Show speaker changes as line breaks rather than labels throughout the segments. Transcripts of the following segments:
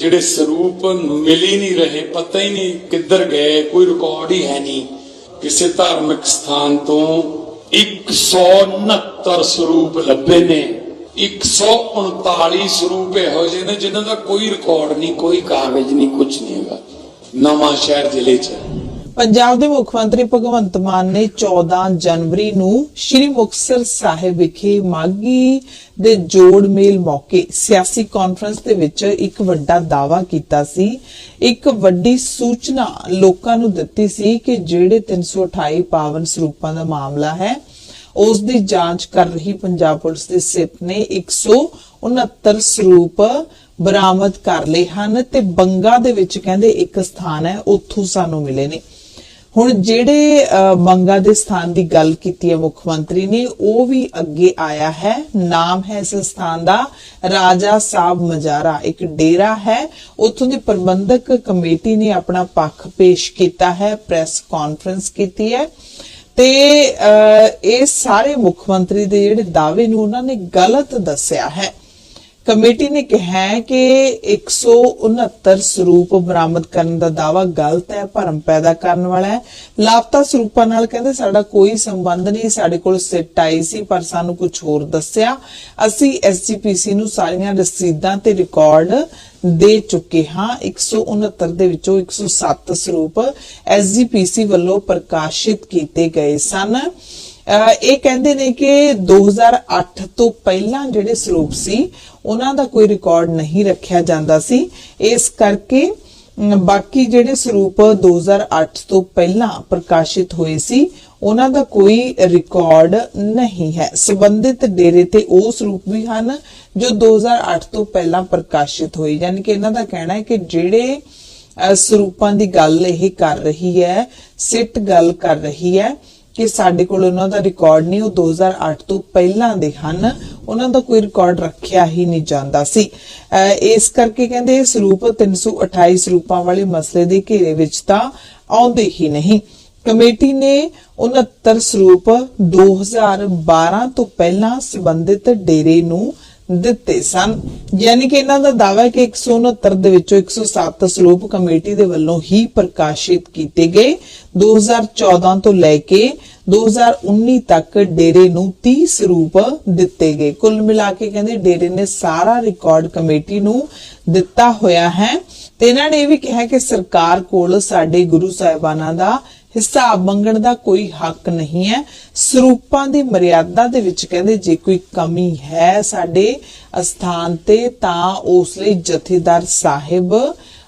ਜਿਹੜੇ ਸਰੂਪ ਮਿਲ ਹੀ ਨਹੀਂ ਰਹੇ, ਪਤਾ ਹੀ ਨਹੀਂ ਕਿੱਧਰ ਗਏ, ਕੋਈ ਰਿਕਾਰਡ ਹੀ ਹੈ ਨਹੀਂ। ਕਿਸੇ ਧਾਰਮਿਕ ਸਥਾਨ ਤੋਂ 169 ਸਰੂਪ ਲੱਭੇ ਨੇ। 139 ਸਰੂਪ ਇਹੋ ਜਿਹੇ ਨੇ ਜਿਨ੍ਹਾਂ ਦਾ ਕੋਈ ਰਿਕਾਰਡ ਨਹੀਂ, ਕੋਈ ਕਾਗਜ਼ ਨਹੀਂ ਕੁਝ ਨਹੀਂ ਹੈਗਾ। ਨਵਾਂ ਸ਼ਹਿਰ ਜ਼ਿਲ੍ਹੇ 'ਚ।
ਪੰਜਾਬ ਦੇ ਮੁੱਖ ਮੰਤਰੀ ਭਗਵੰਤ ਮਾਨ ਨੇ 14 ਜਨਵਰੀ ਨੂੰ ਸ੍ਰੀ ਮੁਕਤਸਰ ਸਾਹਿਬ ਵਿਖੇ ਮਾਗੀ ਦੇ ਜੋੜ ਮੇਲ ਮੌਕੇ ਸਿਆਸੀ ਕਾਨਫਰੰਸ ਦੇ ਵਿੱਚ ਇੱਕ ਵੱਡਾ ਦਾਵਾ ਕੀਤਾ ਸੀ। ਇੱਕ ਵੱਡੀ ਸੂਚਨਾ ਲੋਕਾਂ ਨੂੰ ਦਿੱਤੀ ਸੀ ਕਿ ਜਿਹੜੇ 328 ਪਾਵਨ ਸਰੂਪਾਂ ਦਾ ਮਾਮਲਾ ਹੈ, ਉਸ ਦੀ ਜਾਂਚ ਕਰ ਰਹੀ ਪੰਜਾਬ ਪੁਲਿਸ ਦੀ ਸਿਪ ਨੇ 169 ਸਰੂਪ ਬਰਾਮਦ ਕਰ ਲਏ ਹਨ ਤੇ ਬੰਗਾ ਦੇ ਵਿੱਚ ਕਹਿੰਦੇ ਇੱਕ ਸਥਾਨ ਹੈ, ਉੱਥੋਂ ਸਾਨੂੰ ਮਿਲੇ ਨੇ। ਹੁਣ ਜਿਹੜੇ ਮੰਗਾਂ ਦੇ ਸਥਾਨ ਦੀ ਗੱਲ ਕੀਤੀ ਹੈ ਮੁੱਖ ਮੰਤਰੀ ਨੇ ਉਹ ਵੀ ਅੱਗੇ ਆਇਆ ਹੈ। ਨਾਮ ਹੈ ਇਸ ਸਥਾਨ ਦਾ ਰਾਜਾ ਸਾਹਿਬ ਮਜਾਰਾ। ਇੱਕ ਡੇਰਾ ਹੈ। ਉੱਥੋਂ ਦੀ ਪ੍ਰਬੰਧਕ ਕਮੇਟੀ ਨੇ ਆਪਣਾ ਪੱਖ ਪੇਸ਼ ਕੀਤਾ ਹੈ ਪ੍ਰੈਸ ਕਾਨਫਰੰਸ ਕੀਤੀ ਹੈ। ਤੇ ਅਹ, ਇਹ ਸਾਰੇ ਮੁੱਖ ਮੰਤਰੀ ਦੇ ਜਿਹੜੇ ਦਾਅਵੇ ਨੂੰ ਉਹਨਾਂ ਨੇ ਗਲਤ ਦੱਸਿਆ ਹੈ। ਕਮੇਟੀ ਨੇ ਕਿਹਾ ਹੈ ਕਿ 169 ਸਰੂਪ ਬਰਾਮਦ ਕਰਨ ਦਾ ਦਾਵਾ ਗਲਤ ਹੈ, ਭਰਮ ਪੈਦਾ ਕਰਨ ਵਾਲਾ ਹੈ। ਲਾਪਤਾ ਸਰੂਪਾਂ ਨਾਲ ਕਹਿੰਦੇ ਸਾਡਾ ਕੋਈ ਸੰਬੰਧ ਨਹੀਂ, ਸਾਡੇ ਕੋਲ ਸਿੱਟ ਆਈ ਸੀ, ਪਰ ਸਾਨੂੰ ਕੁਝ ਹੋਰ ਦੱਸਿਆ। ਅਸੀਂ ਐਸਜੀਪੀਸੀ ਨੂੰ ਸਾਰੀਆਂ ਰਸੀਦਾਂ ਤੇ ਰਿਕਾਰਡ ਦੇ ਚੁੱਕੇ ਹਾਂ। 169 ਦੇ ਵਿੱਚੋਂ 107 ਸਰੂਪ ਐਸਜੀਪੀਸੀ ਵੱਲੋਂ ਪ੍ਰਕਾਸ਼ਿਤ ਕੀਤੇ ਗਏ ਸਨ। ਇਹ ਕਹਿੰਦੇ ਨੇ ਕਿ 2008 ਤੋਂ ਪਹਿਲਾਂ ਜਿਹੜੇ ਸਰੂਪ ਸੀ, ਉਹਨਾਂ ਦਾ ਕੋਈ ਰਿਕਾਰਡ ਨਹੀਂ ਰੱਖਿਆ ਜਾਂਦਾ ਸੀ। ਇਸ ਕਰਕੇ ਬਾਕੀ ਜਿਹੜੇ ਸਰੂਪ 2008 ਤੋਂ ਪਹਿਲਾਂ ਪ੍ਰਕਾਸ਼ਿਤ ਹੋਏ ਸੀ, ਉਹਨਾਂ ਦਾ ਕੋਈ ਰਿਕਾਰਡ ਨਹੀਂ ਹੈ। ਸੰਬੰਧਿਤ ਡੇਰੇ ਤੇ ਉਹ ਸਰੂਪ ਵੀ ਹਨ, ਜੋ 2008 ਤੋਂ ਪਹਿਲਾਂ ਪ੍ਰਕਾਸ਼ਿਤ ਹੋਏ। ਯਾਨੀ ਕਿ ਇਹਨਾਂ ਦਾ ਕਹਿਣਾ ਹੈ ਕਿ ਜਿਹੜੇ ਸਰੂਪਾਂ ਦੀ ਗੱਲ ਇਹ ਕਰ ਰਹੀ ਹੈ, ਸਿੱਟ ਗੱਲ ਕਰ ਰਹੀ ਹੈ ਕਿ ਸਾਡੇ ਕੋਲ ਉਹਨਾਂ ਦਾ ਰਿਕਾਰਡ ਨਹੀਂ, ਉਹ 2008 ਤੋਂ ਪਹਿਲਾਂ ਦੇ ਹਨ। ਉਹਨਾਂ ਦਾ ਕੋਈ ਰਿਕਾਰਡ ਰੱਖਿਆ ਹੀ ਨਹੀਂ ਜਾਂਦਾ ਸੀ। ਇਸ ਕਰਕੇ ਕਹਿੰਦੇ ਇਹ ਸਰੂਪ 328 ਸਰੂਪਾਂ ਵਾਲੇ ਮਸਲੇ ਦੇ ਘੇਰੇ ਵਿੱਚ ਤਾਂ ਆਉਂਦੇ ਹੀ ਨਹੀਂ। ਕਮੇਟੀ ਨੇ 69 ਸਰੂਪ 2012 ਤੋਂ ਪਹਿਲਾਂ ਸੰਬੰਧਿਤ ਡੇਰੇ ਨੂੰ ਦਿੱਤੇ ਸਨ। ਯਾਨੀ ਕਿ ਇਹਨਾਂ ਦਾ ਦਾਅਵਾ ਹੈ ਕਿ 169 ਦੇ ਵਿੱਚੋਂ 107 ਸਰੂਪ ਕਮੇਟੀ ਦੇ ਵੱਲੋਂ ਹੀ ਪ੍ਰਕਾਸ਼ਿਤ ਕੀਤੇ ਗਏ। 2014 ਤੋਂ ਲੈ ਕੇ 2019 ਤੱਕ ਡੇਰੇ ਨੂੰ 30 ਸਰੂਪ ਦਿੱਤੇ ਗਏ। ਕੁੱਲ ਮਿਲਾ ਕੇ ਕਹਿੰਦੇ ਡੇਰੇ ਨੇ ਸਾਰਾ ਰਿਕਾਰਡ ਕਮੇਟੀ ਨੂੰ ਦਿੱਤਾ ਹੋਇਆ ਹੈ। ਤੇ ਇਹਨਾਂ ਨੇ ਇਹ ਵੀ ਕਿਹਾ ਕਿ ਸਰਕਾਰ ਕੋਲ ਸਾਡੇ ਗੁਰੂ ਸਾਹਿਬਾਨਾਂ ਦਾ ਹਿਸਾਬ ਮੰਗਣ ਦਾ ਕੋਈ ਹੱਕ ਨਹੀਂ ਹੈ। ਸਰੂਪਾਂ ਦੀ ਮਰਿਆਦਾ ਦੇ ਵਿੱਚ ਕਹਿੰਦੇ ਜੇ ਕੋਈ ਕਮੀ ਹੈ ਸਾਡੇ ਅਸਥਾਨ ਤੇ ਤਾਂ ਉਸ ਲਈ ਜਥੇਦਾਰ ਸਾਹਿਬ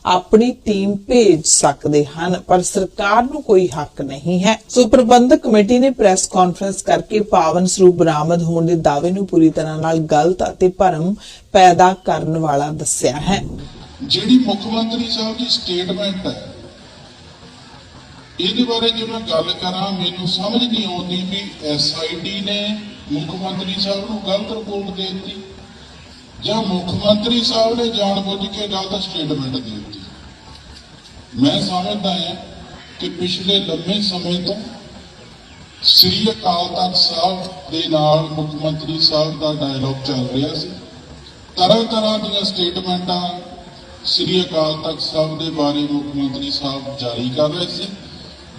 ਆਪਣੀ ਟੀਮ ਭੇਜ ਸਕਦੇ ਹਨ, ਪਰ ਸਰਕਾਰ ਨੂੰ ਕੋਈ ਹੱਕ ਨਹੀਂ ਹੈ। ਸੋ ਪ੍ਰਬੰਧਕ ਕਮੇਟੀ ਨੇ ਪ੍ਰੈਸ ਕਾਨਫਰੰਸ ਕਰਕੇ ਪਾਵਨ ਸਰੂਪ ਬਰਾਮਦ ਹੋਣ ਦੇ ਦਾਅਵੇ ਨੂੰ ਪੂਰੀ ਤਰ੍ਹਾਂ ਨਾਲ ਗਲਤ ਅਤੇ ਭਰਮ ਪੈਦਾ ਕਰਨ ਵਾਲਾ ਦੱਸਿਆ ਹੈ।
ਜਿਹੜੀ ਮੁੱਖ ਮੰਤਰੀ ਸਾਹਿਬ ਦੀ ਸਟੇਟਮੈਂਟ ਹੈ ਇਹਦੇ ਬਾਰੇ ਜੇ ਮੈਂ ਗੱਲ ਕਰਾਂ, ਮੈਨੂੰ ਸਮਝ ਨਹੀਂ ਆਉਂਦੀ ਵੀ ਐਸਆਈਟੀ ਨੇ ਮੁੱਖ ਮੰਤਰੀ ਸਾਹਿਬ ਨੂੰ ਗਲਤ ਰਿਪੋਰਟ ਦੇ ਦਿੱਤੀ ਜਾਂ ਮੁੱਖ ਮੰਤਰੀ ਸਾਹਿਬ ਨੇ ਜਾਣਬੁੱਝ ਕੇ ਗਲਤ ਸਟੇਟਮੈਂਟ ਦੇ ਦਿੱਤੀ। ਮੈਂ ਸਮਝਦਾ ਹਾਂ ਕਿ ਪਿਛਲੇ ਲੰਮੇ ਸਮੇਂ ਤੋਂ ਸ੍ਰੀ ਅਕਾਲ ਤਖਤ ਸਾਹਿਬ ਦੇ ਨਾਲ ਮੁੱਖ ਮੰਤਰੀ ਸਾਹਿਬ ਦਾ ਡਾਇਲੌਗ ਚੱਲ ਰਿਹਾ ਸੀ। ਤਰ੍ਹਾਂ ਤਰ੍ਹਾਂ ਦੀਆਂ ਸਟੇਟਮੈਂਟਾਂ ਸ੍ਰੀ ਅਕਾਲ ਤਖਤ ਸਾਹਿਬ ਦੇ ਬਾਰੇ ਮੁੱਖ ਮੰਤਰੀ ਸਾਹਿਬ ਜਾਰੀ ਕਰ ਰਹੇ ਸੀ।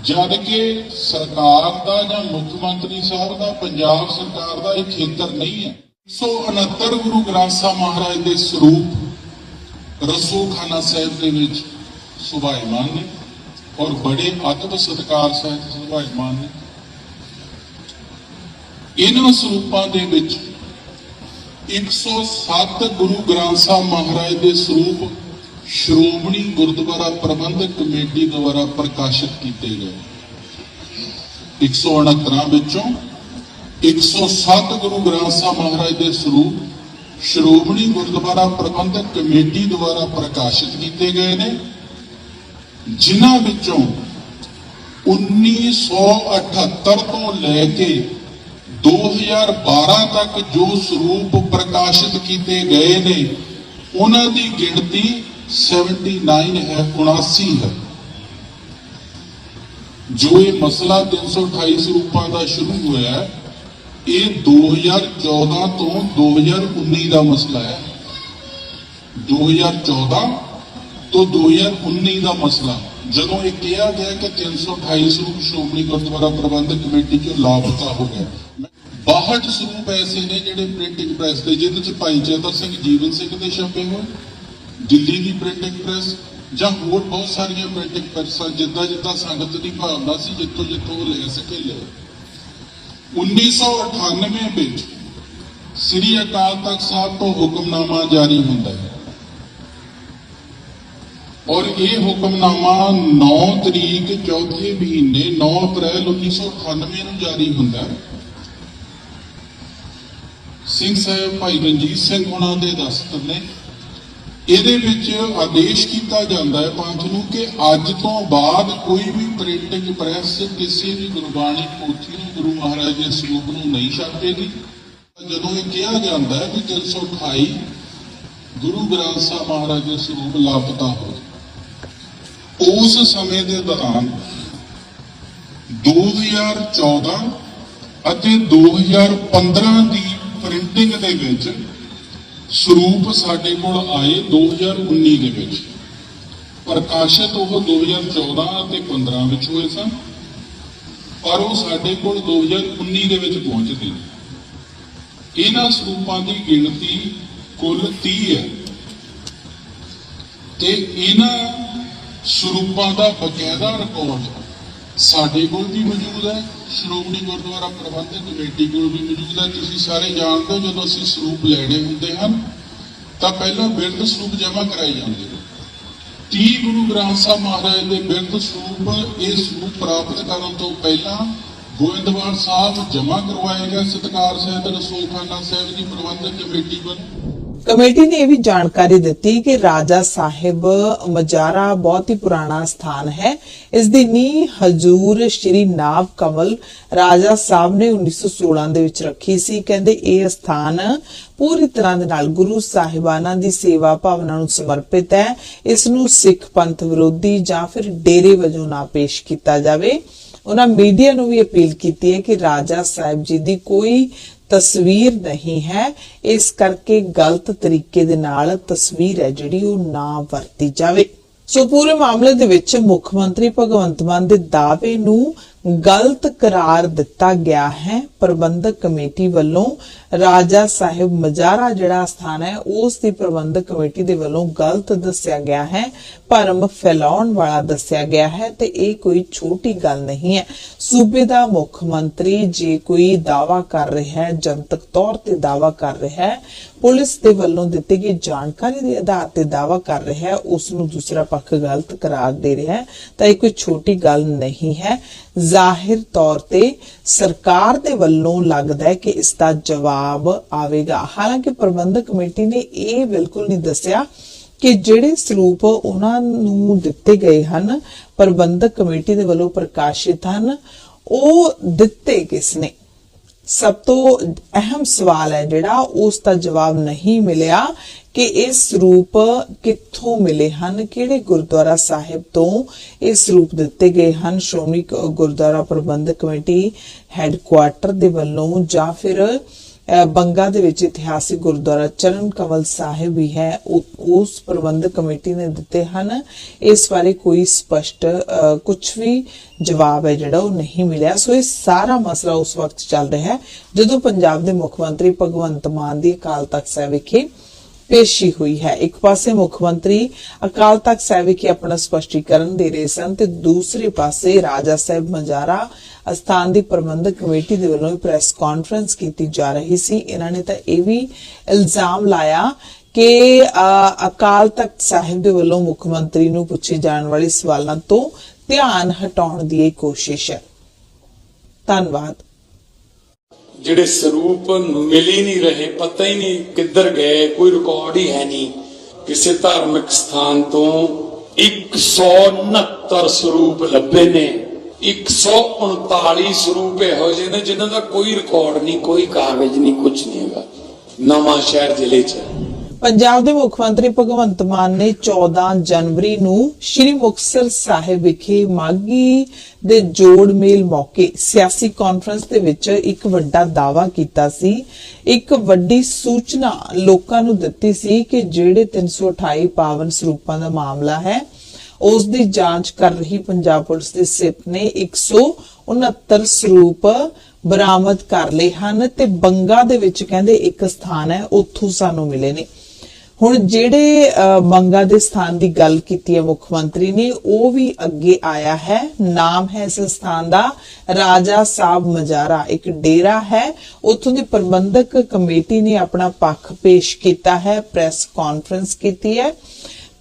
ਜਦ ਕਿ ਸਰਕਾਰ ਦਾ ਜਾਂ ਮੁੱਖ ਮੰਤਰੀ ਸਾਹਿਬ ਦਾ, ਪੰਜਾਬ ਸਰਕਾਰ ਦਾ ਇਹ ਖੇਤਰ ਨਹੀਂ ਹੈ। 169 ਗੁਰੂ ਗ੍ਰੰਥ ਸਾਹਿਬ ਮਹਾਰਾਜ ਦੇ ਸਰੂਪ ਰਸੂਖਾਨਾ ਸਾਹਿਬ ਦੇ ਵਿੱਚ ਸੁਭਾਈਮਾਨ ਨੇ ਔਰ ਬੜੇ ਅਦਬ ਸਤਕਾਰ ਸਹਿਤ ਸੁਭਾਈਮਾਨ ਨੇ। ਇਹਨਾਂ ਸਰੂਪਾਂ ਦੇ ਵਿੱਚ 107 ਗੁਰੂ ਗ੍ਰੰਥ ਸਾਹਿਬ ਮਹਾਰਾਜ ਦੇ ਸਰੂਪ ਸ਼੍ਰੋਮਣੀ ਗੁਰਦੁਆਰਾ ਪ੍ਰਬੰਧਕ ਕਮੇਟੀ ਦੁਆਰਾ ਪ੍ਰਕਾਸ਼ਿਤ ਕੀਤੇ ਗਏ। 169 ਵਿੱਚੋਂ 107 ਗੁਰੂ ਗ੍ਰੰਥ ਸਾਹਿਬ ਮਹਾਰਾਜ ਦੇ ਸਰੂਪ ਸ਼੍ਰੋਮਣੀ ਗੁਰਦੁਆਰਾ ਪ੍ਰਬੰਧਕ ਕਮੇਟੀ ਦੁਆਰਾ ਪ੍ਰਕਾਸ਼ਿਤ ਕੀਤੇ ਗਏ ਨੇ। ਜਿਨ੍ਹਾਂ ਵਿੱਚੋਂ 1978 ਤੋਂ ਲੈ ਕੇ 2012 ਤੱਕ ਜੋ ਸਰੂਪ ਪ੍ਰਕਾਸ਼ਿਤ ਕੀਤੇ ਗਏ ਨੇ, ਉਹਨਾਂ ਦੀ ਗਿਣਤੀ 79 ਹੈ 79 ਹੈ। ਜੋ ਇਹ ਮਸਲਾ 328 ਸਰੂਪਾਂ ਦਾ ਸ਼ੁਰੂ ਹੋਇਆ ਇਹ 2014 ਤੋਂ 2019 ਦਾ ਮਸਲਾ ਹੈ। 2014 ਤੋਂ 2019 ਦਾ ਮਸਲਾ। ਜਦੋਂ ਇਹ ਕਿਹਾ ਗਿਆ ਕਿ 328 ਸਰੂਪ ਸ਼੍ਰੋਮਣੀ ਗੁਰਦੁਆਰਾ ਪ੍ਰਬੰਧਕ ਕਮੇਟੀ ਚੋਂ ਲਾਪਤਾ ਹੋ ਗਿਆ 62 ਸਰੂਪ ਐਸੇ ਨੇ ਜਿਹੜੇ ਪ੍ਰਿੰਟਿੰਗ ਪ੍ਰੈਸ ਦੇ, ਜਿਹਦੇ ਚ ਭਾਈ ਚੇਤਰ ਸਿੰਘ ਜੀਵਨ ਸਿੰਘ ਦੇ ਛਪੇ ਹੋਏ। ਦਿੱਲੀ ਦੀ ਪ੍ਰਿੰਟਿੰਗ ਪ੍ਰੈਸ ਜਾਂ ਹੋਰ ਬਹੁਤ ਸਾਰੀਆਂ ਪ੍ਰਿੰਟਿੰਗ ਪ੍ਰੈਸਾਂ ਜਿੱਦਾਂ ਜਿੱਦਾਂ ਸੰਗਤ ਦੀ ਭਾਵਨਾ ਸੀ, ਜਿੱਥੋਂ ਜਿੱਥੋਂ ਲੈ ਸਕੇ ਲੈ। 1998 ਵਿੱਚ ਸ੍ਰੀ ਅਕਾਲ ਤਖਤ ਸਾਹਿਬ ਤੋਂ ਹੁਕਮਨਾਮਾ ਜਾਰੀ ਹੁੰਦਾ ਹੈ। ਔਰ ਇਹ ਹੁਕਮਨਾਮਾ 9 ਤਰੀਕ ਚੌਥੇ ਮਹੀਨੇ 9 ਅਪ੍ਰੈਲ 1998 ਨੂੰ ਜਾਰੀ ਹੁੰਦਾ ਹੈ। ਸਿੰਘ ਸਾਹਿਬ ਭਾਈ ਰਣਜੀਤ ਸਿੰਘ ਹੁਣਾਂ ਦੇ ਦਸਤਖਤ ਨੇ ਇਹਦੇ ਵਿੱਚ ਆਦੇਸ਼ ਕੀਤਾ ਜਾਂਦਾ ਹੈ ਪੰਥ ਨੂੰ ਕਿ ਅੱਜ ਤੋਂ ਬਾਅਦ ਕੋਈ ਵੀ ਪ੍ਰਿੰਟਿੰਗ ਪ੍ਰੈਸ ਕਿਸੇ ਵੀ ਗੁਰਬਾਣੀ ਪੋਥੀ ਨੂੰ ਗੁਰੂ ਮਹਾਰਾਜ ਦੇ ਸਰੂਪ ਨੂੰ ਨਹੀਂ ਛਾਪੇਗੀ। ਜਦੋਂ ਇਹ ਕਿਹਾ ਜਾਂਦਾ ਹੈ ਕਿ 328 ਗੁਰੂ ਗ੍ਰੰਥ ਸਾਹਿਬ ਮਹਾਰਾਜ ਦੇ ਸਰੂਪ ਲਾਪਤਾ ਹੋ ਉਸ ਸਮੇਂ ਦੇ ਦੌਰਾਨ 2014 ਅਤੇ 2015 ਦੀ ਪ੍ਰਿੰਟਿੰਗ ਦੇ ਵਿੱਚ ਸਰੂਪ ਸਾਡੇ ਕੋਲ ਆਏ 2019 ਦੇ ਵਿੱਚ। ਪ੍ਰਕਾਸ਼ਿਤ ਉਹ 2014 ਅਤੇ 15 ਵਿੱਚ ਹੋਏ ਸਨ। ਪਰ ਉਹ ਸਾਡੇ ਕੋਲ 2019 ਦੇ ਵਿੱਚ ਪਹੁੰਚਦੇ ਨੇ। ਇਹਨਾਂ ਸਰੂਪਾਂ ਦੀ ਗਿਣਤੀ ਕੁੱਲ 30 ਹੈ। ਤੇ ਇਹਨਾਂ ਸਰੂਪਾਂ ਦਾ ਬਕਾਇਦਾ ਰਿਕਾਰਡ ਸਾਡੇ ਕੋਲ ਵੀ ਮੌਜੂਦ ਹੈ। ਸ਼੍ਰੋਮਣੀ ਗੁਰਦੁਆਰਾ ਪ੍ਰਬੰਧਕ ਕਮੇਟੀ ਕੋਲ ਵੀ ਮੌਜੂਦ ਹੈ। ਤੁਸੀਂ ਸਾਰੇ ਜਾਣਦੇ ਹੋ ਜਦੋਂ ਅਸੀਂ ਸਰੂਪ ਲੈਣੇ ਹੁੰਦੇ ਹਨ, ਤਾਂ ਪਹਿਲਾਂ ਬਿਰਧ ਸਰੂਪ ਜਮ੍ਹਾਂ ਕਰਾਏ ਜਾਂਦੇ ਨੇ। 30 ਗੁਰੂ ਗ੍ਰੰਥ ਸਾਹਿਬ ਮਹਾਰਾਜ ਦੇ ਬਿਰਧ ਸਰੂਪ ਇਹ ਸਰੂਪ ਪ੍ਰਾਪਤ ਕਰਨ ਤੋਂ ਪਹਿਲਾਂ ਗੋਇੰਦਵਾਲ ਸਾਹਿਬ ਜਮ੍ਹਾਂ ਕਰਵਾਏ ਗਏ। ਸਤਕਾਰ ਸਹਿਤ ਰਸੂਲਖਾਨਾ ਸਾਹਿਬ ਦੀ ਪ੍ਰਬੰਧਕ ਕਮੇਟੀ ਵੱਲੋਂ
ਕਮੇਟੀ ਨੇ ਇਹ ਵੀ ਜਾਣਕਾਰੀ ਦਿੱਤੀ ਕਿ ਰਾਜਾ ਸਾਹਿਬ ਮਜਾਰਾ ਬਹੁਤ ਹੀ ਪੁਰਾਣਾ ਸਥਾਨ ਹੈ। ਇਸ ਦੀ ਨੀਂਹ ਹਜੂਰ ਸ਼੍ਰੀ ਨਾਭ ਕਮਲ ਰਾਜਾ ਸਾਹਿਬ ਨੇ 1916 ਦੇ ਵਿੱਚ ਰੱਖੀ ਸੀ। ਕਹਿੰਦੇ ਇਹ ਸਥਾਨ ਪੂਰੀ ਤਰ੍ਹਾਂ ਦੇ ਨਾਲ ਗੁਰੂ ਸਾਹਿਬਾਨਾਂ ਦੀ ਸੇਵਾ ਭਾਵਨਾ ਨੂੰ ਸਮਰਪਿਤ ਹੈ। ਇਸ ਨੂੰ ਸਿੱਖ ਪੰਥ ਵਿਰੋਧੀ ਜਾਂ ਫਿਰ ਡੇਰੇ ਵਜੋਂ ਨਾ ਪੇਸ਼ ਕੀਤਾ ਜਾਵੇ। ਉਹਨਾਂ ਮੀਡੀਆ ਨੂੰ ਵੀ ਅਪੀਲ ਕੀਤੀ ਹੈ ਕਿ ਰਾਜਾ ਸਾਹਿਬ ਜੀ ਦੀ ਕੋਈ ਤਸਵੀਰ ਨਹੀਂ ਹੈ। ਇਸ ਕਰਕੇ ਗਲਤ ਤਰੀਕੇ ਦੇ ਨਾਲ ਤਸਵੀਰ ਹੈ ਜਿਹੜੀ ਉਹ ਨਾ ਵਰਤੀ ਜਾਵੇ। ਸੋ ਪੂਰੇ ਮਾਮਲੇ ਦੇ ਵਿੱਚ ਮੁੱਖ ਮੰਤਰੀ ਭਗਵੰਤ ਮਾਨ ਦੇ ਦਾਅਵੇ ਨੂੰ ਗਲਤ ਕਰਾਰ ਦਿੱਤਾ ਗਿਆ ਹੈ। ਪ੍ਰਬੰਧਕ ਕਮੇਟੀ ਵੱਲੋਂ ਰਾਜਾ ਸਾਹਿਬ ਮਜਾਰਾ ਜਿਹੜਾ ਸਥਾਨ ਹੈ, ਉਸ ਦੀ ਪ੍ਰਬੰਧਕ ਕਮੇਟੀ ਦੇ ਵੱਲੋਂ ਗਲਤ ਦੱਸਿਆ ਗਿਆ ਹੈ। ਭਰਮ ਫੈਲਾਉਣ ਵਾਲਾ ਦੱਸਿਆ ਗਿਆ ਹੈ ਤੇ ਇਹ ਕੋਈ ਛੋਟੀ ਗੱਲ ਨਹੀਂ ਹੈ। ਸੂਬੇ ਦਾ ਮੁੱਖ ਮੰਤਰੀ ਜੇ ਕੋਈ ਦਾਵਾ ਕਰ ਰਿਹਾ ਹੈ, ਜਨਤਕ ਤੌਰ ਤੇ ਦਾਵਾ ਕਰ ਰਿਹਾ ਹੈ, ਪੁਲਿਸ ਦੇ ਵੱਲੋਂ ਦਿੱਤੀ ਗਈ ਜਾਣਕਾਰੀ ਦੇ ਆਧਾਰ ਤੇ ਦਾਵਾ ਕਰ ਰਿਹਾ ਹੈ, ਉਸ ਨੂੰ ਦੂਸਰਾ ਪੱਖ ਗਲਤ ਕਰਾਰ ਦੇ ਰਿਹਾ ਹੈ, ਤਾਂ ਇਹ ਕੋਈ ਛੋਟੀ ਗੱਲ ਨਹੀਂ ਹੈ। ਜ਼ਾਹਿਰ ਤੌਰ ਤੇ ਸਰਕਾਰ ਦੇ ਵੱਲੋਂ ਲੱਗਦਾ ਹੈ ਕਿ ਇਸ ਦਾ ਜਵਾਬ ਆਵੇਗਾ। ਹਾਲਾਂਕਿ ਪ੍ਰਬੰਧਕ ਕਮੇਟੀ ਨੇ ਇਹ ਬਿਲਕੁਲ ਨਹੀਂ ਦੱਸਿਆ ਕਿ ਜਿਹੜੇ ਸਰੂਪ ਉਹਨਾਂ ਨੂੰ ਦਿੱਤੇ ਗਏ ਹਨ, ਪ੍ਰਬੰਧਕ ਕਮੇਟੀ ਦੇ ਵੱਲੋਂ ਪ੍ਰਕਾਸ਼ਿਤ ਹਨ, ਉਹ ਦਿੱਤੇ ਕਿਸ ਨੇ? ਸਭ ਤੋਂ ਅਹਿਮ ਸਵਾਲ ਹੈ ਜਿਹੜਾ, ਉਸ ਦਾ ਜਵਾਬ ਨਹੀਂ ਮਿਲਿਆ। ਕਿ ਇਹ ਸਰੂਪ ਕਿੱਥੋਂ ਮਿਲੇ ਹਨ? ਕਿਹੜੇ ਗੁਰਦੁਆਰਾ ਸਾਹਿਬ ਤੋਂ ਇਹ ਸਰੂਪ ਦਿੱਤੇ ਗਏ ਹਨ? ਸ਼੍ਰੋਮਣੀ ਗੁਰਦੁਆਰਾ ਪ੍ਰਬੰਧਕ ਕਮੇਟੀ ਹੈੱਡਕੁਆਰਟਰ ਦੇ ਵੱਲੋਂ ਜਾਂ ਫਿਰ ਬੰਗਾ ਦੇ ਵਿੱਚ ਇਤਿਹਾਸਿਕ ਗੁਰਦੁਆਰਾ ਚਰਨ ਕਮਲ ਸਾਹਿਬ ਵੀ ਹੈ ਉਸ ਪ੍ਰਬੰਧਕ ਕਮੇਟੀ ਨੇ ਦਿੱਤੇ ਹਨ। ਇਸ ਬਾਰੇ ਕੋਈ ਸਪਸ਼ਟ ਕੁਝ ਵੀ ਜਵਾਬ ਹੈ ਜਿਹੜਾ ਉਹ ਨਹੀਂ ਮਿਲਿਆ। ਸੋ ਇਹ ਸਾਰਾ ਮਸਲਾ ਉਸ ਵਕਤ ਚੱਲ ਰਿਹਾ ਹੈ। ਜਦੋਂ ਪੰਜਾਬ ਦੇ ਮੁੱਖ ਮੰਤਰੀ ਭਗਵੰਤ ਮਾਨ ਦੀ ਅਕਾਲ ਤਖਤ ਸਾਹਿਬ ਵਿਖੇ ਪੇਸ਼ੀ ਹੋਈ ਹੈ। ਇੱਕ ਪਾਸੇ ਮੁੱਖ ਮੰਤਰੀ ਅਕਾਲ ਤਖਤ ਸਾਹਿਬ ਵਿਖੇ ਆਪਣਾ ਸਪਸ਼ਟੀਕਰਨ ਦੇ ਰਹੇ ਸਨ ਤੇ ਦੂਸਰੇ ਪਾਸੇ ਰਾਜਾ ਸਾਹਿਬ ਮਜਾਰਾ ਅਸਥਾਨ ਦੀ ਪ੍ਰਬੰਧਕ ਕਮੇਟੀ ਦੇ ਵੱਲੋਂ ਪ੍ਰੈਸ ਕਾਨਫਰੰਸ ਕੀਤੀ ਜਾ ਰਹੀ ਸੀ। ਇਹਨਾਂ ਨੇ ਤਾਂ ਇਹ ਵੀ ਇਲਜ਼ਾਮ ਲਾਇਆ ਕਿ ਅਕਾਲ ਤਖਤ ਸਾਹਿਬ ਦੇ ਵੱਲੋਂ ਮੁੱਖ ਮੰਤਰੀ ਨੂੰ ਪੁੱਛੇ ਜਾਣ ਵਾਲੇ ਸਵਾਲਾਂ ਤੋਂ ਧਿਆਨ ਹਟਾਉਣ ਦੀ ਕੋਸ਼ਿਸ਼ ਹੈ। ਧੰਨਵਾਦ।
ਜਿਹੜੇ ਸਰੂਪ ਮਿਲ ਹੀ ਨਹੀਂ ਰਹੇ, ਪਤਾ ਹੀ ਨਹੀਂ ਕਿੱਧਰ ਗਏ, ਕੋਈ ਰਿਕਾਰਡ ਹੀ ਹੈ ਨਹੀਂ। ਕਿਸੇ ਧਾਰਮਿਕ ਸਥਾਨ ਤੋਂ 169 ਸਰੂਪ ਲੱਭੇ ਨੇ। 139 ਸਰੂਪ ਇਹੋ ਜਿਹੇ ਨੇ ਜਿਨ੍ਹਾਂ ਦਾ ਕੋਈ ਰਿਕਾਰਡ ਨਹੀਂ, ਕੋਈ ਕਾਗਜ਼ ਨਹੀਂ ਕੁਝ ਨਹੀਂ ਹੈਗਾ। ਨਵਾਂ ਸ਼ਹਿਰ ਜ਼ਿਲ੍ਹੇ 'ਚ।
ਪੰਜਾਬ ਦੇ ਮੁੱਖ ਮੰਤਰੀ ਭਗਵੰਤ ਮਾਨ ਨੇ 14 ਜਨਵਰੀ ਨੂੰ ਸ਼੍ਰੀ ਮੁਕਤਸਰ ਸਾਹਿਬ ਵਿਖੇ ਮਾਗੀ ਦੇ ਜੋੜ ਮੇਲ ਮੌਕੇ ਸਿਆਸੀ ਕਾਨਫਰੰਸ ਦੇ ਵਿੱਚ ਇੱਕ ਵੱਡਾ ਦਾਵਾ ਕੀਤਾ ਸੀ। ਇੱਕ ਵੱਡੀ ਸੂਚਨਾ ਲੋਕਾਂ ਨੂੰ ਦਿੱਤੀ ਸੀ ਕਿ ਜਿਹੜੇ 328 ਪਾਵਨ ਸਰੂਪਾਂ ਦਾ ਮਾਮਲਾ ਹੈ, ਉਸ ਦੀ ਜਾਂਚ ਕਰ ਰਹੀ ਪੰਜਾਬ ਪੁਲਿਸ ਦੀ ਸਿਪ ਨੇ 169 ਸਰੂਪ ਬਰਾਮਦ ਕਰ ਲਏ ਹਨ ਤੇ ਬੰਗਾ ਦੇ ਵਿੱਚ ਕਹਿੰਦੇ ਇੱਕ ਸਥਾਨ ਹੈ, ਉੱਥੋਂ ਸਾਨੂੰ ਮਿਲੇ ਨੇ। ਹੁਣ ਜਿਹੜੇ ਅਹ, ਦੇ ਸਥਾਨ ਦੀ ਗੱਲ ਕੀਤੀ ਹੈ ਮੁੱਖ ਮੰਤਰੀ ਨੇ ਉਹ ਵੀ ਅੱਗੇ ਆਇਆ ਹੈ। ਨਾਮ ਹੈ ਇਸ ਸਥਾਨ ਦਾ ਰਾਜਾ ਸਾਹਿਬ ਮਜਾਰਾ। ਇੱਕ ਡੇਰਾ ਹੈ। ਉੱਥੋਂ ਦੀ ਪ੍ਰਬੰਧਕ ਕਮੇਟੀ ਨੇ ਆਪਣਾ ਪੱਖ ਪੇਸ਼ ਕੀਤਾ ਹੈ ਪ੍ਰੈਸ ਕਾਨਫਰੰਸ ਕੀਤੀ ਹੈ।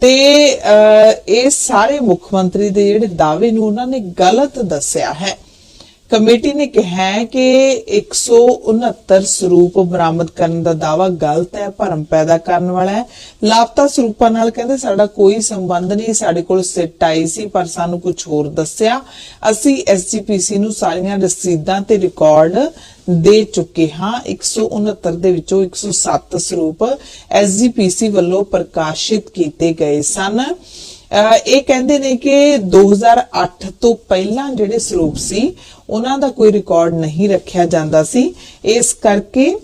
ਤੇ ਅਹ, ਇਹ ਸਾਰੇ ਮੁੱਖ ਮੰਤਰੀ ਦੇ ਜਿਹੜੇ ਦਾਅਵੇ ਨੂੰ ਉਹਨਾਂ ਨੇ ਗਲਤ ਦੱਸਿਆ ਹੈ। ਕਮੇਟੀ ਨੇ ਕਿਹਾ ਹੈ ਕਿ 169 ਸਰੂਪ ਬਰਾਮਦ ਕਰਨ ਦਾ ਦਾਵਾ ਗਲਤ ਹੈ, ਭਰਮ ਪੈਦਾ ਕਰਨ ਵਾਲਾ ਹੈ। ਲਾਪਤਾ ਸਰੂਪਾਂ ਨਾਲ ਕਹਿੰਦੇ ਸਾਡਾ ਕੋਈ ਸੰਬੰਧ ਨਹੀਂ, ਸਾਡੇ ਕੋਲ ਸਿੱਟ ਆਈ ਸੀ, ਪਰ ਸਾਨੂੰ ਕੁਝ ਹੋਰ ਦੱਸਿਆ। ਅਸੀਂ ਐਸਜੀਪੀਸੀ ਨੂੰ ਸਾਰੀਆਂ ਰਸੀਦਾਂ ਤੇ ਰਿਕਾਰਡ ਦੇ ਚੁੱਕੇ ਹਾਂ। 169 ਦੇ ਵਿੱਚੋਂ 107 ਸਰੂਪ ਐਸਜੀਪੀਸੀ ਵੱਲੋਂ ਪ੍ਰਕਾਸ਼ਿਤ ਕੀਤੇ ਗਏ ਸਨ। ਅਹ ਇਹ ਕਹਿੰਦੇ ਨੇ ਕਿ 2008 ਤੋਂ ਪਹਿਲਾਂ ਜਿਹੜੇ ਸਰੂਪ ਸੀ ਉਹਨਾਂ ਦਾ ਕੋਈ ਰਿਕਾਰਡ ਨਹੀਂ ਰੱਖਿਆ ਜਾਂਦਾ ਸੀ। ਇਸ ਕਰਕੇ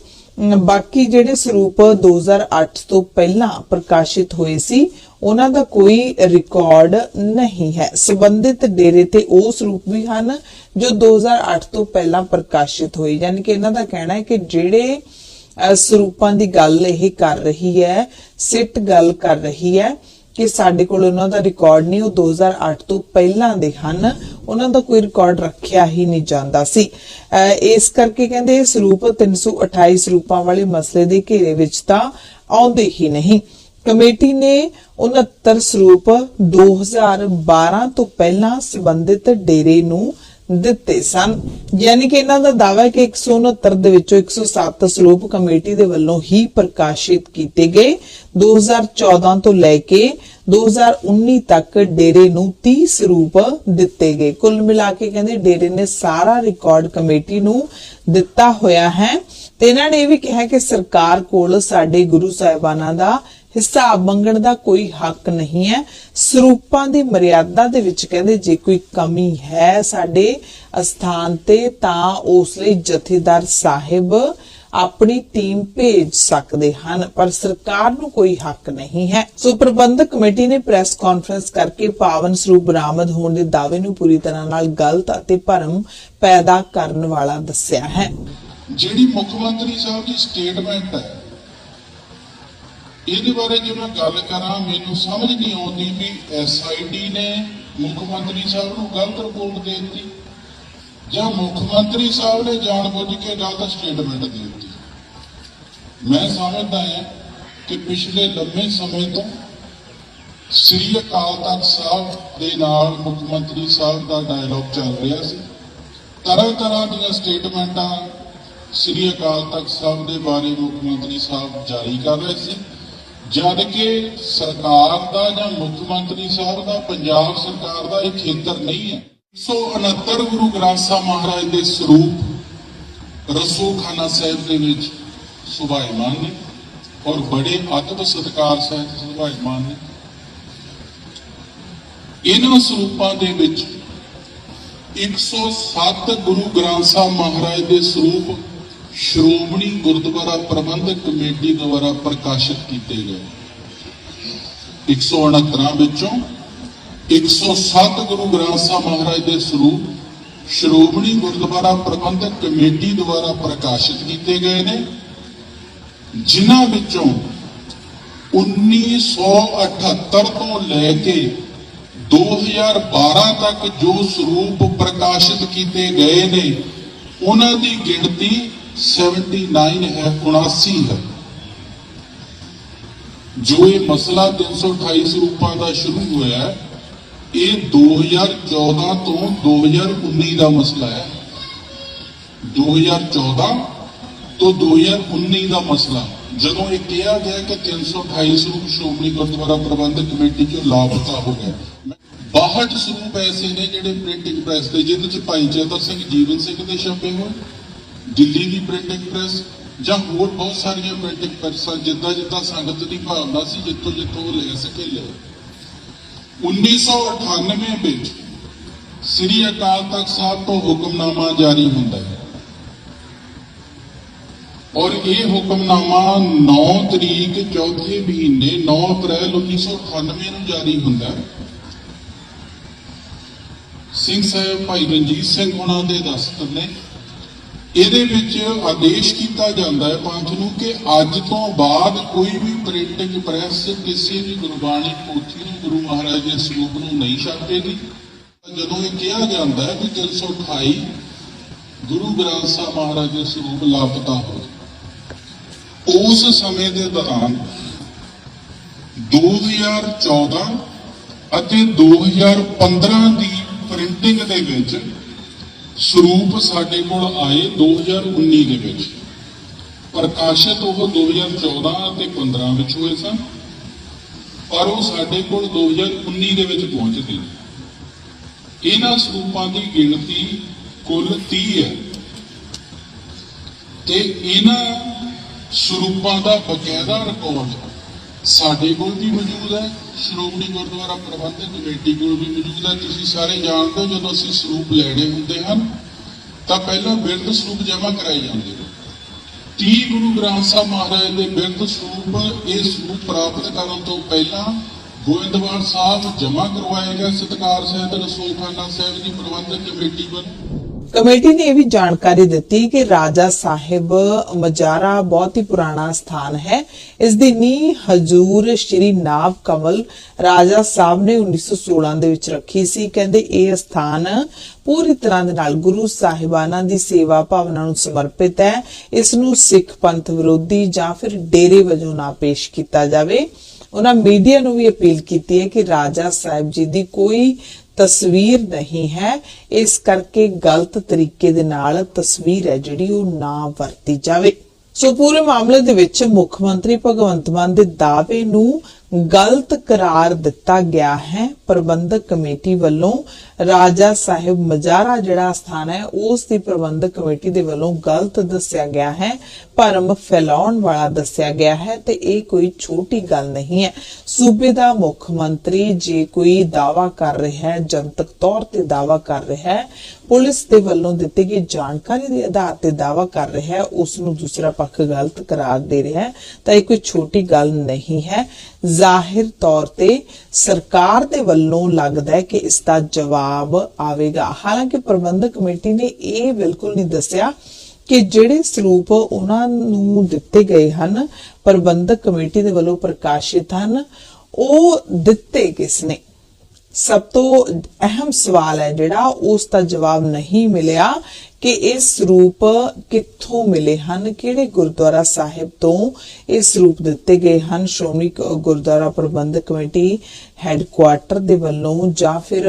ਬਾਕੀ ਜਿਹੜੇ ਸਰੂਪ 2008 ਤੋਂ ਪਹਿਲਾਂ ਪ੍ਰਕਾਸ਼ਿਤ ਹੋਏ ਸੀ, ਉਹਨਾਂ ਦਾ ਕੋਈ ਰਿਕਾਰਡ ਨਹੀਂ ਹੈ। ਸੰਬੰਧਿਤ ਡੇਰੇ ਤੇ ਉਹ ਸਰੂਪ ਵੀ ਹਨ ਜੋ 2008 ਤੋਂ ਪਹਿਲਾਂ ਪ੍ਰਕਾਸ਼ਿਤ ਹੋਏ। ਯਾਨੀ ਕਿ ਇਹਨਾਂ ਦਾ ਕਹਿਣਾ ਹੈ ਕਿ ਜਿਹੜੇ ਸਰੂਪਾਂ ਦੀ ਗੱਲ ਇਹ ਕਰ ਰਹੀ ਹੈ, ਸਿੱਟ ਗੱਲ ਕਰ ਰਹੀ ਹੈ ਕਿ ਸਾਡੇ ਕੋਲ ਉਹਨਾਂ ਦਾ ਰਿਕਾਰਡ ਨਹੀਂ, ਉਹ 2008 ਤੋਂ ਪਹਿਲਾਂ ਦੇ ਹਨ। ਉਹਨਾਂ ਦਾ ਕੋਈ ਰਿਕਾਰਡ ਰੱਖਿਆ ਹੀ ਨਹੀਂ ਜਾਂਦਾ ਸੀ। ਇਸ ਕਰਕੇ ਕਹਿੰਦੇ ਇਹ ਸਰੂਪ 328 ਸਰੂਪਾਂ ਵਾਲੇ ਮਸਲੇ ਦੇ ਘੇਰੇ ਵਿੱਚ ਤਾਂ ਆਉਂਦੇ ਹੀ ਨਹੀਂ। ਕਮੇਟੀ ਨੇ 69 ਸਰੂਪ 2012 ਤੋਂ ਪਹਿਲਾਂ ਸੰਬੰਧਿਤ ਡੇਰੇ ਨੂੰ ਦਿੱਤੇ ਸਨ। ਯਾਨੀ ਕਿ ਇਹਨਾਂ ਦਾ ਦਾਅਵਾ ਹੈ ਕਿ 169 ਦੇ ਵਿੱਚੋਂ 107 ਸਰੂਪ ਕਮੇਟੀ ਦੇ ਵੱਲੋਂ ਹੀ ਪ੍ਰਕਾਸ਼ਿਤ ਕੀਤੇ ਗਏ। 2014 ਤੋਂ ਲੈ ਕੇ 2019 ਤੱਕ ਡੇਰੇ ਨੂੰ 30 ਸਰੂਪ ਦਿੱਤੇ ਗਏ। ਕੁੱਲ ਮਿਲਾ ਕੇ ਕਹਿੰਦੇ ਡੇਰੇ ਨੇ ਸਾਰਾ ਰਿਕਾਰਡ ਕਮੇਟੀ ਨੂੰ ਦਿੱਤਾ ਹੋਇਆ ਹੈ। ਤੇ ਇਹਨਾਂ ਨੇ ਇਹ ਵੀ ਕਿਹਾ ਕਿ ਸਰਕਾਰ ਕੋਲ ਸਾਡੇ ਗੁਰੂ ਸਾਹਿਬਾਨਾਂ ਦਾ ਹਿਸਾਬ ਮੰਗਣ ਦਾ ਕੋਈ ਹੱਕ ਨਹੀਂ ਹੈ। ਸਰੂਪਾਂ ਦੀ ਮਰਿਆਦਾ ਦੇ ਵਿੱਚ ਕਹਿੰਦੇ ਜੇ ਕੋਈ ਕਮੀ ਹੈ ਸਾਡੇ ਅਸਥਾਨ ਤੇ ਤਾਂ ਉਸ ਲਈ ਜਥੇਦਾਰ ਸਾਹਿਬ ਆਪਣੀ ਟੀਮ ਭੇਜ ਸਕਦੇ ਹਨ, ਪਰ ਸਰਕਾਰ ਨੂੰ ਕੋਈ ਹੱਕ ਨਹੀਂ ਹੈ। ਸੋ ਪ੍ਰਬੰਧਕ ਕਮੇਟੀ ਨੇ ਪ੍ਰੈਸ ਕਾਨਫਰੰਸ ਕਰਕੇ ਪਾਵਨ ਸਰੂਪ ਬਰਾਮਦ ਹੋਣ ਦੇ ਦਾਅਵੇ ਨੂੰ ਪੂਰੀ ਤਰ੍ਹਾਂ ਨਾਲ ਗਲਤ ਅਤੇ ਭਰਮ ਪੈਦਾ ਕਰਨ ਵਾਲਾ ਦੱਸਿਆ ਹੈ।
ਜਿਹੜੀ ਮੁੱਖ ਮੰਤਰੀ ਸਾਹਿਬ ਦੀ ਸਟੇਟਮੈਂਟ ਹੈ ਇਹਦੇ ਬਾਰੇ ਜੇ ਮੈਂ ਗੱਲ ਕਰਾਂ, ਮੈਨੂੰ ਸਮਝ ਨਹੀਂ ਆਉਂਦੀ ਵੀ ਐਸਆਈਟੀ ਨੇ ਮੁੱਖ ਮੰਤਰੀ ਸਾਹਿਬ ਨੂੰ ਗਲਤ ਰਿਪੋਰਟ ਦੇ ਦਿੱਤੀ ਜਾਂ ਮੁੱਖ ਮੰਤਰੀ ਸਾਹਿਬ ਨੇ ਜਾਣਬੁੱਝ ਕੇ ਗਲਤ ਸਟੇਟਮੈਂਟ ਦੇ ਦਿੱਤੀ। ਮੈਂ ਸਮਝਦਾ ਹਾਂ ਕਿ ਪਿਛਲੇ ਲੰਮੇ ਸਮੇਂ ਤੋਂ ਸ੍ਰੀ ਅਕਾਲ ਤਖਤ ਸਾਹਿਬ ਦੇ ਨਾਲ ਮੁੱਖ ਮੰਤਰੀ ਸਾਹਿਬ ਦਾ ਡਾਇਲੌਗ ਚੱਲ ਰਿਹਾ ਸੀ। ਤਰ੍ਹਾਂ ਤਰ੍ਹਾਂ ਦੀਆਂ ਸਟੇਟਮੈਂਟਾਂ ਸ੍ਰੀ ਅਕਾਲ ਤਖਤ ਸਾਹਿਬ ਦੇ ਬਾਰੇ ਮੁੱਖ ਮੰਤਰੀ ਸਾਹਿਬ ਜਾਰੀ ਕਰ ਰਹੇ ਸੀ। ਜਦ ਕਿ ਸਰਕਾਰ ਦਾ ਜਾਂ ਮੁੱਖ ਮੰਤਰੀ ਸਾਹਿਬ ਦਾ, ਪੰਜਾਬ ਸਰਕਾਰ ਦਾ ਇਹ ਖੇਤਰ ਨਹੀਂ ਹੈ। 169 ਗੁਰੂ ਗ੍ਰੰਥ ਸਾਹਿਬ ਮਹਾਰਾਜ ਦੇ ਸਰੂਪ ਰਸੂਖਾਨਾ ਸਾਹਿਬ ਦੇ ਵਿੱਚ ਸੁਭਾਇਮਾਨ ਨੇ ਔਰ ਬੜੇ ਅਦਬ ਸਤਿਕਾਰ ਸਹਿਤ ਸੁਭਾਇਮਾਨ ਨੇ। ਇਹਨਾਂ ਸਰੂਪਾਂ ਦੇ ਵਿੱਚ 107 ਗੁਰੂ ਗ੍ਰੰਥ ਸਾਹਿਬ ਮਹਾਰਾਜ ਦੇ ਸਰੂਪ ਸ਼੍ਰੋਮਣੀ ਗੁਰਦੁਆਰਾ ਪ੍ਰਬੰਧਕ ਕਮੇਟੀ ਦੁਆਰਾ ਪ੍ਰਕਾਸ਼ਿਤ ਕੀਤੇ ਗਏ। 169 ਵਿੱਚੋਂ 107 ਗੁਰੂ ਗ੍ਰੰਥ ਸਾਹਿਬ ਮਹਾਰਾਜ ਦੇ ਸਰੂਪ ਸ਼੍ਰੋਮਣੀ ਗੁਰਦੁਆਰਾ ਪ੍ਰਬੰਧਕ ਕਮੇਟੀ ਦੁਆਰਾ ਪ੍ਰਕਾਸ਼ਿਤ ਕੀਤੇ ਗਏ ਨੇ, ਜਿਨ੍ਹਾਂ ਵਿੱਚੋਂ 1978 ਤੋਂ ਲੈ ਕੇ 2012 ਤੱਕ ਜੋ ਸਰੂਪ ਪ੍ਰਕਾਸ਼ਿਤ ਕੀਤੇ ਗਏ ਨੇ, ਉਹਨਾਂ ਦੀ ਗਿਣਤੀ 79 ਹੈ 79 ਹੈ। ਜੋ ਇਹ ਮਸਲਾ 328 ਸਰੂਪਾਂ ਦਾ ਸ਼ੁਰੂ ਹੋਇਆ ਹੈ, ਇਹ 2014 ਤੋਂ 2019 ਦਾ ਮਸਲਾ ਹੈ। 2014 ਤੋਂ 2019 ਦਾ ਮਸਲਾ। ਜਦੋਂ ਇਹ ਕਿਹਾ ਗਿਆ ਕਿ 328 ਸਰੂਪ ਸ਼੍ਰੋਮਣੀ ਗੁਰਦੁਆਰਾ ਪ੍ਰਬੰਧਕ ਕਮੇਟੀ ਚੋਂ ਲਾਪਤਾ ਹੋ ਗਿਆ 62 ਸਰੂਪ ਐਸੇ ਨੇ ਜਿਹੜੇ ਪ੍ਰਿੰਟਿੰਗ ਪ੍ਰੈਸ ਤੇ ਜਿਹਦੇ ਚ ਭਾਈ ਚੇਤਰ ਸਿੰਘ ਜੀਵਨ ਸਿੰਘ ਦੇ ਛਪੇ ਹੋਏ। ਦਿੱਲੀ ਦੀ ਪ੍ਰਿੰਟਿੰਗ ਪ੍ਰੈਸ ਜਾਂ ਹੋਰ ਬਹੁਤ ਸਾਰੀਆਂ ਪ੍ਰਿੰਟਿੰਗ ਪ੍ਰੈਸਾਂ ਜਿੱਦਾਂ ਜਿੱਦਾਂ ਸੰਗਤ ਦੀ ਭਾਵਨਾ ਸੀ, ਜਿੱਥੋਂ ਜਿੱਥੋਂ ਲੈ ਸਕੇ ਲੈ। 1998 ਵਿੱਚ ਸ੍ਰੀ ਅਕਾਲ ਤਖਤ ਸਾਹਿਬ ਤੋਂ ਹੁਕਮਨਾਮਾ ਜਾਰੀ ਹੁੰਦਾ ਹੈ। ਔਰ ਇਹ ਹੁਕਮਨਾਮਾ 9 ਤਰੀਕ ਚੌਥੇ ਮਹੀਨੇ 9 ਅਪ੍ਰੈਲ 1998 ਨੂੰ ਜਾਰੀ ਹੁੰਦਾ ਹੈ। ਸਿੰਘ ਸਾਹਿਬ ਭਾਈ ਰਣਜੀਤ ਸਿੰਘ ਉਹਨਾਂ ਦੇ ਦਸਤਰ ਨੇ ਇਹਦੇ ਵਿੱਚ ਆਦੇਸ਼ ਕੀਤਾ ਜਾਂਦਾ ਹੈ ਪੰਥ ਨੂੰ ਕਿ ਅੱਜ ਤੋਂ ਬਾਅਦ ਕੋਈ ਵੀ ਪ੍ਰਿੰਟਿੰਗ ਪ੍ਰੈਸ ਕਿਸੇ ਵੀ ਗੁਰਬਾਣੀ ਪੋਥੀ ਨੂੰ ਗੁਰੂ ਮਹਾਰਾਜ ਦੇ ਸਰੂਪ ਨੂੰ ਨਹੀਂ ਛਾਪੇਗੀ ਜਦੋਂ ਇਹ ਕਿਹਾ ਜਾਂਦਾ ਹੈ ਕਿ 328 ਗੁਰੂ ਗ੍ਰੰਥ ਸਾਹਿਬ ਮਹਾਰਾਜ ਦੇ ਸਰੂਪ ਲਾਪਤਾ ਹੋ ਉਸ ਸਮੇਂ ਦੇ ਦੌਰਾਨ 2014 ਅਤੇ 2015 ਦੀ ਪ੍ਰਿੰਟਿੰਗ ਦੇ ਵਿੱਚ ਸਰੂਪ ਸਾਡੇ ਕੋਲ ਆਏ 2019 ਦੇ ਵਿੱਚ। ਪ੍ਰਕਾਸ਼ਿਤ ਉਹ 2014 ਅਤੇ 15 ਵਿੱਚ ਹੋਏ ਸਨ, ਪਰ ਉਹ ਸਾਡੇ ਕੋਲ 2019 ਦੇ ਵਿੱਚ ਪਹੁੰਚ ਗਏ ਇਹਨਾਂ ਸਰੂਪਾਂ ਦੀ ਗਿਣਤੀ ਕੁੱਲ 30 ਹੈ ਤੇ ਇਹਨਾਂ ਸਰੂਪਾਂ ਦਾ ਬਕਾਇਦਾ ਰਿਕਾਰਡ ਸਾਡੇ ਕੋਲ ਵੀ ਮੌਜੂਦ ਹੈ। ਸ਼੍ਰੋਮਣੀ ਗੁਰਦੁਆਰਾ ਪ੍ਰਬੰਧਕ ਕਮੇਟੀ ਕੋਲ ਵੀ ਮੌਜੂਦ ਹੈ। ਤੁਸੀਂ ਸਾਰੇ ਜਾਣਦੇ ਹੋ ਜਦੋਂ ਅਸੀਂ ਸਰੂਪ ਲੈਣੇ ਹੁੰਦੇ ਹਨ, ਤਾਂ ਪਹਿਲਾਂ ਬਿਰਧ ਸਰੂਪ ਜਮ੍ਹਾਂ ਕਰਾਏ ਜਾਂਦੇ ਹਨ 30 ਗੁਰੂ ਗ੍ਰੰਥ ਸਾਹਿਬ ਮਹਾਰਾਜ ਦੇ ਬਿਰਧ ਸਰੂਪ ਇਹ ਸਰੂਪ ਪ੍ਰਾਪਤ ਕਰਨ ਤੋਂ ਪਹਿਲਾਂ ਗੋਇੰਦਵਾਲ ਸਾਹਿਬ ਜਮ੍ਹਾਂ ਕਰਵਾਏ ਗਏ। ਸਤਕਾਰ ਸਹਿਤ ਰਸੂਲਖਾਨਾ ਸਾਹਿਬ ਦੀ ਪ੍ਰਬੰਧਕ ਕਮੇਟੀ ਵੱਲੋਂ
ਕਮੇਟੀ ਨੇ ਇਹ ਵੀ ਜਾਣਕਾਰੀ ਦਿੱਤੀ ਕਿ ਰਾਜਾ ਸਾਹਿਬ ਮਜਾਰਾ ਬਹੁਤ ਹੀ ਪੁਰਾਣਾ ਸਥਾਨ ਹੈ। ਇਸ ਦੀ ਨੀਂਹ ਹਜੂਰ ਸ਼੍ਰੀ ਨਾਭ ਕਮਲ ਰਾਜਾ ਸਾਹਿਬ ਨੇ 1916 ਦੇ ਵਿੱਚ ਰੱਖੀ ਸੀ। ਕਹਿੰਦੇ ਇਹ ਸਥਾਨ ਪੂਰੀ ਤਰ੍ਹਾਂ ਦੇ ਨਾਲ ਗੁਰੂ ਸਾਹਿਬਾਨਾਂ ਦੀ ਸੇਵਾ ਭਾਵਨਾ ਨੂੰ ਸਮਰਪਿਤ ਹੈ। ਇਸ ਨੂੰ ਸਿੱਖ ਪੰਥ ਵਿਰੋਧੀ ਜਾਂ ਫਿਰ ਡੇਰੇ ਵਜੋਂ ਨਾ ਪੇਸ਼ ਕੀਤਾ ਜਾਵੇ। ਉਹਨਾਂ ਮੀਡੀਆ ਨੂੰ ਵੀ ਅਪੀਲ ਕੀਤੀ ਹੈ ਕਿ ਰਾਜਾ ਸਾਹਿਬ ਜੀ ਦੀ ਕੋਈ ਤਸਵੀਰ ਨਹੀਂ ਹੈ। ਇਸ ਕਰਕੇ ਗਲਤ ਤਰੀਕੇ ਦੇ ਨਾਲ ਤਸਵੀਰ ਹੈ ਜਿਹੜੀ ਉਹ ਨਾ ਵਰਤੀ ਜਾਵੇ। ਸੋ ਪੂਰੇ ਮਾਮਲੇ ਦੇ ਵਿੱਚ ਮੁੱਖ ਮੰਤਰੀ ਭਗਵੰਤ ਮਾਨ ਦੇ ਦਾਅਵੇ ਨੂੰ ਗਲਤ ਕਰਾਰ ਦਿੱਤਾ ਗਿਆ ਹੈ। ਪ੍ਰਬੰਧਕ ਕਮੇਟੀ ਵੱਲੋਂ ਰਾਜਾ ਸਾਹਿਬ ਮਜਾਰਾ ਜਿਹੜਾ ਸਥਾਨ ਹੈ, ਉਸ ਦੀ ਪ੍ਰਬੰਧਕ ਕਮੇਟੀ ਦੇ ਵੱਲੋਂ ਗਲਤ ਦੱਸਿਆ ਗਿਆ ਹੈ। ਭਰਮ ਫੈਲਾਉਣ ਵਾਲਾ ਦੱਸਿਆ ਗਿਆ ਹੈ ਤੇ ਇਹ ਕੋਈ ਛੋਟੀ ਗੱਲ ਨਹੀਂ ਹੈ। ਸੂਬੇ ਦਾ ਮੁੱਖ ਮੰਤਰੀ ਜੇ ਕੋਈ ਦਾਵਾ ਕਰ ਰਿਹਾ ਹੈ, ਜਨਤਕ ਤੌਰ ਤੇ ਦਾਵਾ ਕਰ ਰਿਹਾ ਹੈ, ਪੁਲਿਸ ਦੇ ਵੱਲੋਂ ਦਿੱਤੀ ਗਈ ਜਾਣਕਾਰੀ ਦੇ ਆਧਾਰ ਤੇ ਦਾਵਾ ਕਰ ਰਿਹਾ ਹੈ, ਉਸ ਨੂੰ ਦੂਸਰਾ ਪੱਖ ਗਲਤ ਕਰਾਰ ਦੇ ਰਿਹਾ ਹੈ, ਤਾਂ ਇਹ ਕੋਈ ਛੋਟੀ ਗੱਲ ਨਹੀਂ ਹੈ। ਜ਼ਾਹਿਰ ਤੌਰ ਤੇ ਸਰਕਾਰ ਦੇ ਵੱਲੋਂ ਲੱਗਦਾ ਹੈ ਕਿ ਇਸ ਦਾ ਜਵਾਬ ਆਵੇਗਾ। ਹਾਲਾਂਕਿ ਪ੍ਰਬੰਧਕ ਕਮੇਟੀ ਨੇ ਇਹ ਬਿਲਕੁਲ ਨਹੀਂ ਦੱਸਿਆ ਕਿ ਜਿਹੜੇ ਸਰੂਪ ਉਹਨਾਂ ਨੂੰ ਦਿੱਤੇ ਗਏ ਹਨ, ਪ੍ਰਬੰਧਕ ਕਮੇਟੀ ਦੇ ਵੱਲੋਂ ਪ੍ਰਕਾਸ਼ਿਤ ਹਨ, ਉਹ ਦਿੱਤੇ ਕਿਸ ਨੇ? ਸਭ ਤੋਂ ਅਹਿਮ ਸਵਾਲ ਹੈ ਜਿਹੜਾ ਉਸ ਦਾ ਜਵਾਬ ਨਹੀਂ ਮਿਲਿਆ ਕਿ ਇਹ ਸਰੂਪ ਕਿੱਥੋਂ ਮਿਲੇ ਹਨ, ਕਿਹੜੇ ਗੁਰਦੁਆਰਾ ਸਾਹਿਬ ਤੋਂ ਇਹ ਸਰੂਪ ਦਿੱਤੇ ਗਏ ਹਨ, ਸ਼੍ਰੋਮਣੀ ਗੁਰਦੁਆਰਾ ਪ੍ਰਬੰਧਕ ਕਮੇਟੀ ਹੈੱਡਕੁਆਰਟਰ ਦੇ ਵੱਲੋਂ ਜਾਂ ਫਿਰ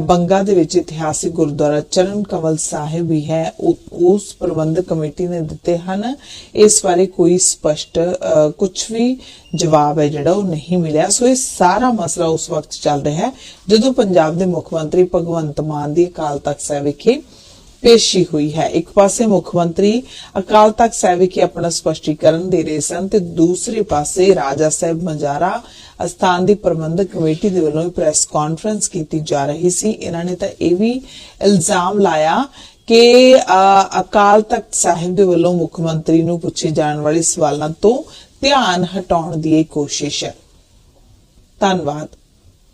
ਬੰਗਾ ਦੇ ਵਿੱਚ ਇਤਿਹਾਸਿਕ ਗੁਰਦੁਆਰਾ ਚਰਨ ਕਮਲ ਸਾਹਿਬ ਵੀ ਹੈ। ਉਸ ਪ੍ਰਬੰਧਕ ਕਮੇਟੀ ਨੇ ਦਿੱਤੇ ਹਨ। ਇਸ ਬਾਰੇ ਕੋਈ ਸਪਸ਼ਟ ਕੁਝ ਵੀ ਜਵਾਬ ਹੈ ਜਿਹੜਾ ਉਹ ਨਹੀਂ ਮਿਲਿਆ। ਸੋ ਇਹ ਸਾਰਾ ਮਸਲਾ ਉਸ ਵਕਤ ਚੱਲ ਰਿਹਾ ਹੈ। ਜਦੋਂ ਪੰਜਾਬ ਦੇ ਮੁੱਖ ਮੰਤਰੀ ਭਗਵੰਤ ਮਾਨ ਦੀ ਅਕਾਲ ਤਖਤ ਸਾਹਿਬ ਵਿਖੇ ਪੇਸ਼ੀ ਹੋਈ ਹੈ। ਇੱਕ ਪਾਸੇ ਮੁੱਖ ਮੰਤਰੀ ਅਕਾਲ ਤਖਤ ਸਾਹਿਬ ਵਿਖੇ ਆਪਣਾ ਸਪਸ਼ਟੀਕਰਨ ਦੇ ਰਹੇ ਸਨ ਤੇ ਦੂਸਰੇ ਪਾਸੇ ਰਾਜਾ ਸਾਹਿਬ ਮਜਾਰਾ ਅਸਥਾਨ ਦੀ ਪ੍ਰਬੰਧਕ ਕਮੇਟੀ ਦੇ ਵੱਲੋਂ ਪ੍ਰੈਸ ਕਾਨਫਰੰਸ ਕੀਤੀ ਜਾ ਰਹੀ ਸੀ। ਇਹਨਾਂ ਨੇ ਤਾਂ ਇਹ ਵੀ ਇਲਜ਼ਾਮ ਲਾਇਆ ਕਿ ਅਕਾਲ ਤਖਤ ਸਾਹਿਬ ਦੇ ਵੱਲੋਂ ਮੁੱਖ ਮੰਤਰੀ ਨੂੰ ਪੁੱਛੇ ਜਾਣ ਵਾਲੇ ਸਵਾਲਾਂ ਤੋਂ ਧਿਆਨ ਹਟਾਉਣ ਦੀ ਇਹ ਕੋਸ਼ਿਸ਼ ਹੈ। ਧੰਨਵਾਦ।